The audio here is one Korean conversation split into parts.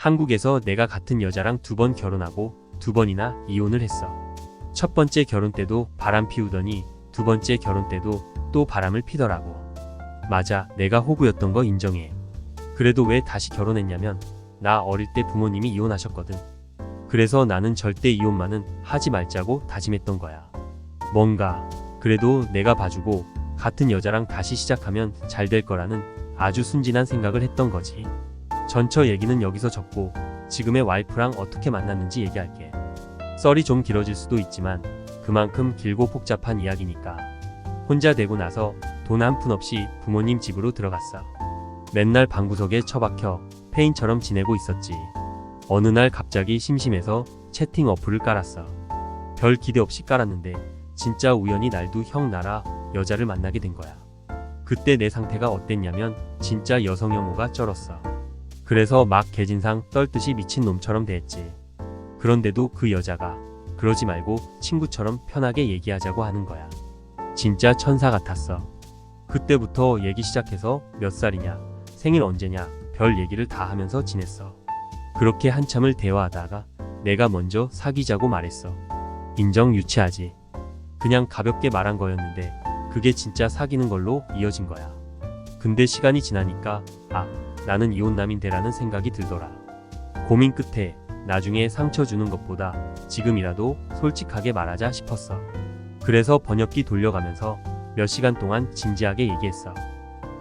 한국에서 내가 같은 여자랑 두 번 결혼하고 두 번이나 이혼을 했어. 첫 번째 결혼 때도 바람 피우더니 두 번째 결혼 때도 또 바람을 피더라고. 맞아, 내가 호구였던 거 인정해. 그래도 왜 다시 결혼했냐면 나 어릴 때 부모님이 이혼하셨거든. 그래서 나는 절대 이혼만은 하지 말자고 다짐했던 거야. 뭔가 그래도 내가 봐주고 같은 여자랑 다시 시작하면 잘 될 거라는 아주 순진한 생각을 했던 거지. 전처 얘기는 여기서 접고 지금의 와이프랑 어떻게 만났는지 얘기할게. 썰이 좀 길어질 수도 있지만 그만큼 길고 복잡한 이야기니까. 혼자 되고 나서 돈 한 푼 없이 부모님 집으로 들어갔어. 맨날 방구석에 처박혀 페인처럼 지내고 있었지. 어느 날 갑자기 심심해서 채팅 어플을 깔았어. 별 기대 없이 깔았는데 진짜 우연히 날도 형 나라 여자를 만나게 된 거야. 그때 내 상태가 어땠냐면 진짜 여성 혐오가 쩔었어. 그래서 막 개진상 떨듯이 미친 놈처럼 대했지. 그런데도 그 여자가 그러지 말고 친구처럼 편하게 얘기하자고 하는 거야. 진짜 천사 같았어. 그때부터 얘기 시작해서 몇 살이냐, 생일 언제냐, 별 얘기를 다 하면서 지냈어. 그렇게 한참을 대화하다가 내가 먼저 사귀자고 말했어. 인정 유치하지. 그냥 가볍게 말한 거였는데 그게 진짜 사귀는 걸로 이어진 거야. 근데 시간이 지나니까 아, 나는 이혼남인데라는 생각이 들더라. 고민 끝에 나중에 상처 주는 것보다 지금이라도 솔직하게 말하자 싶었어. 그래서 번역기 돌려가면서 몇 시간 동안 진지하게 얘기했어.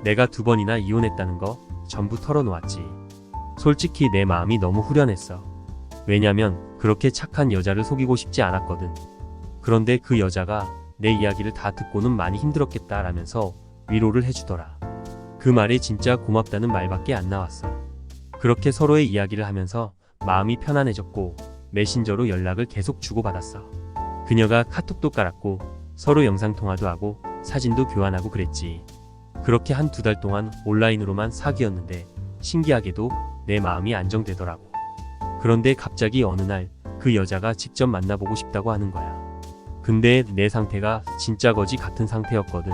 내가 두 번이나 이혼했다는 거 전부 털어놓았지. 솔직히 내 마음이 너무 후련했어. 왜냐면 그렇게 착한 여자를 속이고 싶지 않았거든. 그런데 그 여자가 내 이야기를 다 듣고는 많이 힘들었겠다라면서 위로를 해주더라. 그 말에 진짜 고맙다는 말밖에 안 나왔어. 그렇게 서로의 이야기를 하면서 마음이 편안해졌고 메신저로 연락을 계속 주고받았어. 그녀가 카톡도 깔았고 서로 영상통화도 하고 사진도 교환하고 그랬지. 그렇게 한 두 달 동안 온라인으로만 사귀었는데 신기하게도 내 마음이 안정되더라고. 그런데 갑자기 어느 날 그 여자가 직접 만나보고 싶다고 하는 거야. 근데 내 상태가 진짜 거지 같은 상태였거든.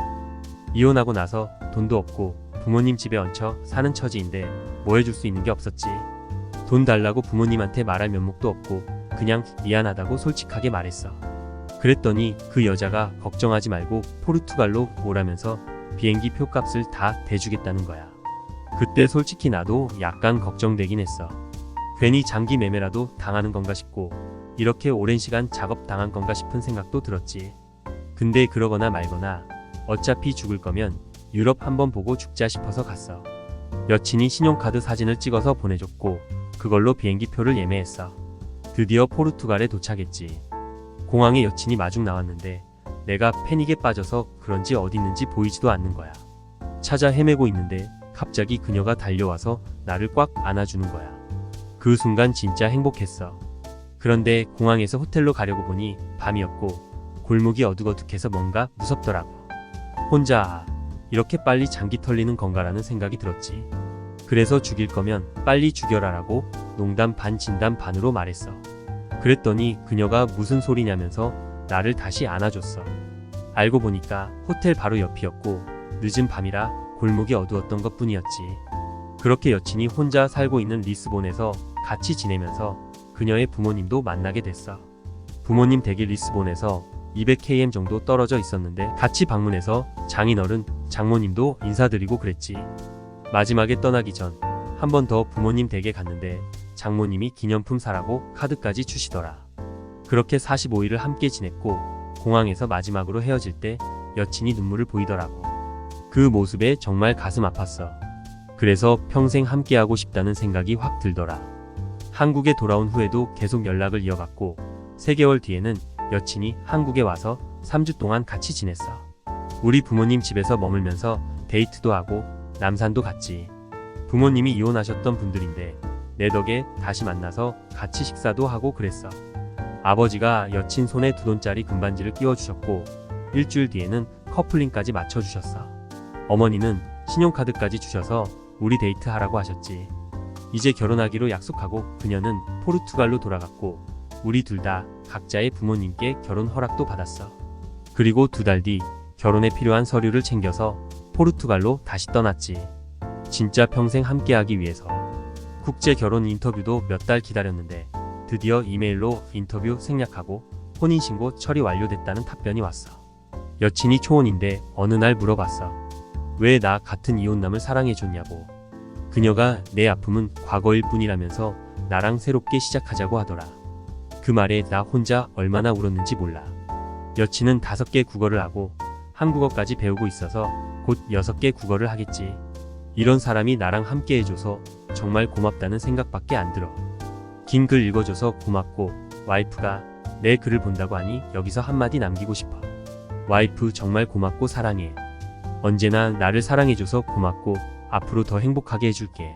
이혼하고 나서 돈도 없고 부모님 집에 얹혀 사는 처지인데 뭐 해줄 수 있는 게 없었지. 돈 달라고 부모님한테 말할 면목도 없고 그냥 미안하다고 솔직하게 말했어. 그랬더니 그 여자가 걱정하지 말고 포르투갈로 오라면서 비행기 표값을 다 대주겠다는 거야. 그때 솔직히 나도 약간 걱정되긴 했어. 괜히 장기 매매라도 당하는 건가 싶고 이렇게 오랜 시간 작업 당한 건가 싶은 생각도 들었지. 근데 그러거나 말거나 어차피 죽을 거면 유럽 한번 보고 죽자 싶어서 갔어. 여친이 신용카드 사진을 찍어서 보내줬고 그걸로 비행기 표를 예매했어. 드디어 포르투갈에 도착했지. 공항에 여친이 마중 나왔는데 내가 패닉에 빠져서 그런지 어디 있는지 보이지도 않는 거야. 찾아 헤매고 있는데 갑자기 그녀가 달려와서 나를 꽉 안아주는 거야. 그 순간 진짜 행복했어. 그런데 공항에서 호텔로 가려고 보니 밤이었고 골목이 어둑어둑해서 뭔가 무섭더라고. 혼자 아, 이렇게 빨리 장기 털리는 건가라는 생각이 들었지. 그래서 죽일 거면 빨리 죽여라라고 농담 반 진담 반으로 말했어. 그랬더니 그녀가 무슨 소리냐면서 나를 다시 안아줬어. 알고 보니까 호텔 바로 옆이었고 늦은 밤이라 골목이 어두웠던 것 뿐이었지. 그렇게 여친이 혼자 살고 있는 리스본에서 같이 지내면서 그녀의 부모님도 만나게 됐어. 부모님 댁이 리스본에서 200km 정도 떨어져 있었는데 같이 방문해서 장인어른, 장모님도 인사드리고 그랬지. 마지막에 떠나기 전 한 번 더 부모님 댁에 갔는데 장모님이 기념품 사라고 카드까지 주시더라. 그렇게 45일을 함께 지냈고 공항에서 마지막으로 헤어질 때 여친이 눈물을 보이더라고. 그 모습에 정말 가슴 아팠어. 그래서 평생 함께하고 싶다는 생각이 확 들더라. 한국에 돌아온 후에도 계속 연락을 이어갔고 3개월 뒤에는 여친이 한국에 와서 3주 동안 같이 지냈어. 우리 부모님 집에서 머물면서 데이트도 하고 남산도 갔지. 부모님이 이혼하셨던 분들인데 내 덕에 다시 만나서 같이 식사도 하고 그랬어. 아버지가 여친 손에 두 돈짜리 금반지를 끼워주셨고 일주일 뒤에는 커플링까지 맞춰주셨어. 어머니는 신용카드까지 주셔서 우리 데이트 하라고 하셨지. 이제 결혼하기로 약속하고 그녀는 포르투갈로 돌아갔고 우리 둘 다 각자의 부모님께 결혼 허락도 받았어. 그리고 두 달 뒤 결혼에 필요한 서류를 챙겨서 포르투갈로 다시 떠났지. 진짜 평생 함께하기 위해서. 국제 결혼 인터뷰도 몇 달 기다렸는데 드디어 이메일로 인터뷰 생략하고 혼인신고 처리 완료됐다는 답변이 왔어. 여친이 초혼인데 어느 날 물어봤어. 왜 나 같은 이혼남을 사랑해줬냐고. 그녀가 내 아픔은 과거일 뿐이라면서 나랑 새롭게 시작하자고 하더라. 그 말에 나 혼자 얼마나 울었는지 몰라. 여친은 다섯 개 국어를 하고 한국어까지 배우고 있어서 곧 여섯 개 국어를 하겠지. 이런 사람이 나랑 함께 해줘서 정말 고맙다는 생각밖에 안 들어. 긴 글 읽어줘서 고맙고 와이프가 내 글을 본다고 하니 여기서 한마디 남기고 싶어. 와이프 정말 고맙고 사랑해. 언제나 나를 사랑해줘서 고맙고 앞으로 더 행복하게 해줄게.